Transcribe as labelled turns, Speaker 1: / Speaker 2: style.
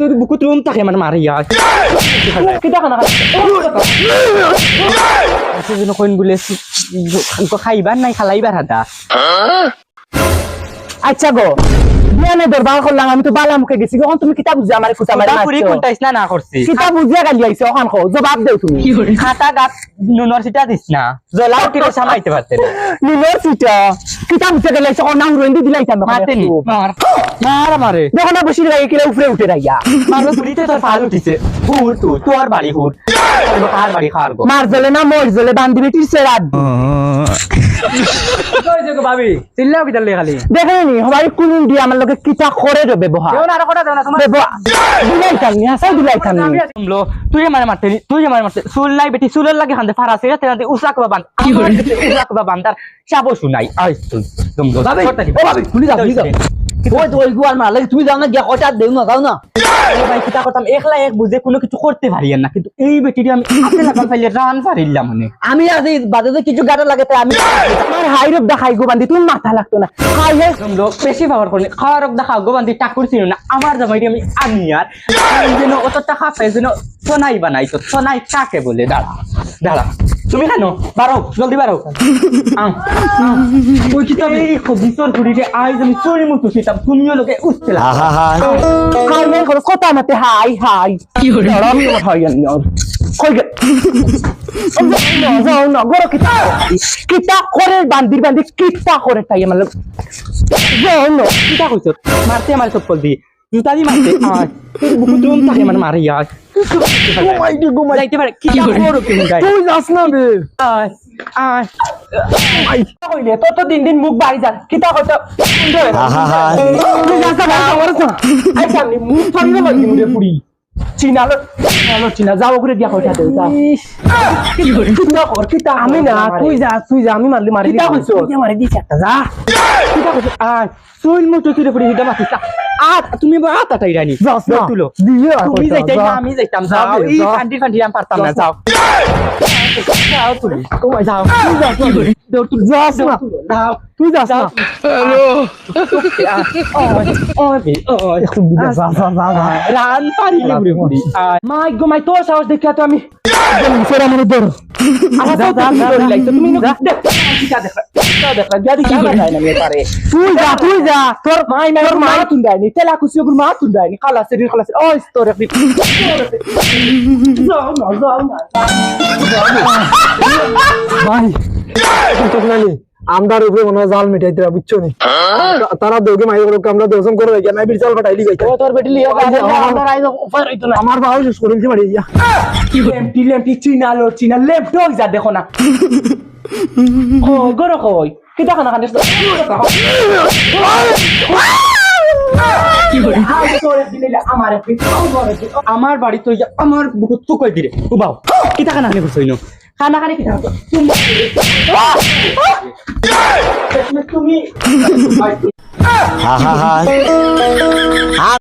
Speaker 1: তোর বুকুত রুম থাকে মানে মারি আর কিটা খানা সেজন্য কইন বলে খাইবার নাই খালাইবার হাতা?
Speaker 2: আচ্ছা গো। বিয়ানে দরবার করলাম আমি তো বালা মুখে গেছি কখন তুমি কিতাব বুঝে আমার কুতা মারি
Speaker 1: পুরি
Speaker 2: মারছো
Speaker 1: কোনটাইস না না করছি
Speaker 2: কিতাব বুঝে গালি আইছো ওখান খো জবাব দেও তুমি।
Speaker 1: খাতা গাত নুনর সিটা দিস না? জলা উঠিলে সামাইতে পারতে না
Speaker 2: ইউনিভার্সিটি কিতাব বুঝে গেলে আইছো না হুরন্দি দিলাইতাম
Speaker 1: মাতে নি মার মার। মারে
Speaker 2: দেখো না বসে রাই কিলা উপরে উঠে রাইয়া
Speaker 1: তোর ফাল উঠিছে। হুর তুই তোর বাড়ি হুর। কার বাড়ি খার গো?
Speaker 2: মার জলে না মর জলে বান্ধি বেটির সেরাত
Speaker 1: ভাবি? চিল্লাও কি খালি?
Speaker 2: দেখে নি হমারি কুলিন দিয়ে আমার লোকে কিতা করে রে ব্যবহার।
Speaker 1: কেউ না আর কথা দেও না তোমার
Speaker 2: ব্যবহার। দিলাইতাম নি আসা দিলাইতাম নি
Speaker 1: শুনলো তুই আমার মারতে নি, তুই আমার মারতে। সুল নাই বেটি লাগে ফারা সিরা তেরাতে চাবো শুনাই। আই তুই দমলো
Speaker 3: ভাবি, ও ভাবি, খুলি যাও, খুলি যাও। ওই তো তুমি যাও না গিয়া কটা দেও না যাও না।
Speaker 1: ভাই কিতা করতাম একলা এক বুঝে কোনো কিছু করতে পারিয়েন না কিন্তু এই বেটিটি আমি হাতে লাগাম ফাইলে রান পারিলাম মানে।
Speaker 3: আমি আছি বাদে কিছু গাড়া লাগে তাই আমি
Speaker 2: আমার হাই দেখাই গো বান্ধি তুমি মাথা লাগতো না। হাই হে
Speaker 1: দমলো বেশি ব্যবহার করলে দেখা গোবান্দি টাকুর ছিল না আমার জামাইটি আমি আমি আর যেন অত টাকা পাই যেন সোনাই বানাই তো সোনাই কাকে বলে? দাঁড়া দাঁড়া। তুমি কেন বারো জলদি বারো আম, আম। ওই কিতাব এই খবিসর ঘুরিতে আজ আমি চুরি মতো ছিতাম তুমিও লোকে উঠতে
Speaker 2: হাই হে করো কথা মতে হাই হাই। কি হরে আমি আমার জানি আর কই গে যাও যাও না গরো কিতা। কিতা করে বান্দির বান্দি কিতা করে তাই আমার
Speaker 1: কিতা কইছ মারতে আমার চপ্পল দি। জুতা দি মারতে আজ বুকুত থাকে মানে মারি আজ
Speaker 2: ঘুমাই দি ঘুমাই
Speaker 1: যাইতে পারে কি
Speaker 2: তুই যাস না বে।
Speaker 1: আজ আজ
Speaker 2: কইলে তো তো দিন দিন মুখ বাড়ি যান কিতা কইতো তুই যাস না আমার তো আই সামনে মুখ ফাড়িবে লাগি মুরে পুরি চিনালো চিনালো চিনা যাও করে দিয়া কইতা দেও যা। কিতা কর কিতা আমি না তুই যা তুই যা আমি মারলি মারি কিতা কইছো? তুই মারি দিছ একটা যা।
Speaker 1: কিতা কইছ? আজ সুইল তুই হিটা মারছিস আজ তুমি বা আতা তাই রানি
Speaker 2: যাস না
Speaker 1: তুলো তুমি যাইতাই না আমি যাইতাম যাও
Speaker 2: যাবে,
Speaker 1: এই
Speaker 2: যাও।
Speaker 1: কান্দি ফান্দি আমি পারতাম না যাও যাও তুমি কমাই যাও
Speaker 2: তুই যা তুই
Speaker 1: দৌড় তুলো
Speaker 2: যাস না
Speaker 1: যাও
Speaker 2: তুই যাস না একটু দিদা যা যা যা যা
Speaker 1: রান পারিলে বুড়ি বুড়ি
Speaker 2: মাই গো মাই তোর সাহস দেখিয়া তো আমি সেরা মনে ধর তুই যা তুই যা তোর মাই মাই তোর মা তুন্দাইনি তেলা কুসি ওগুর মা তুন্দাইনি খালা সেরি খালা সেরি ওই তোর একটি যাও না যাও না
Speaker 4: ভাই। আমদার উপরে মনে হয় জাল মিটাইতে হবে, বুঝছ নি? তারা দৌগে মাই করো আমরা দর্শন করে গিয়া নাই বিশাল ফাটাইলি
Speaker 2: তোর বেটি লিয়া আমার আইজ উপায় হইতো না।
Speaker 4: আমার বাবা শেষ করে কি মারি গিয়া
Speaker 2: লেমটি লেমটি চিনালো চিনা লেফট হই যা দেখো না। ও গরো কই কিটা খানা খানিস
Speaker 1: আমার বাড়ি তো আমার বুকুত চুকই দিরে কিতা খানা খানি করছই নো খানা খানি হা হা তুমি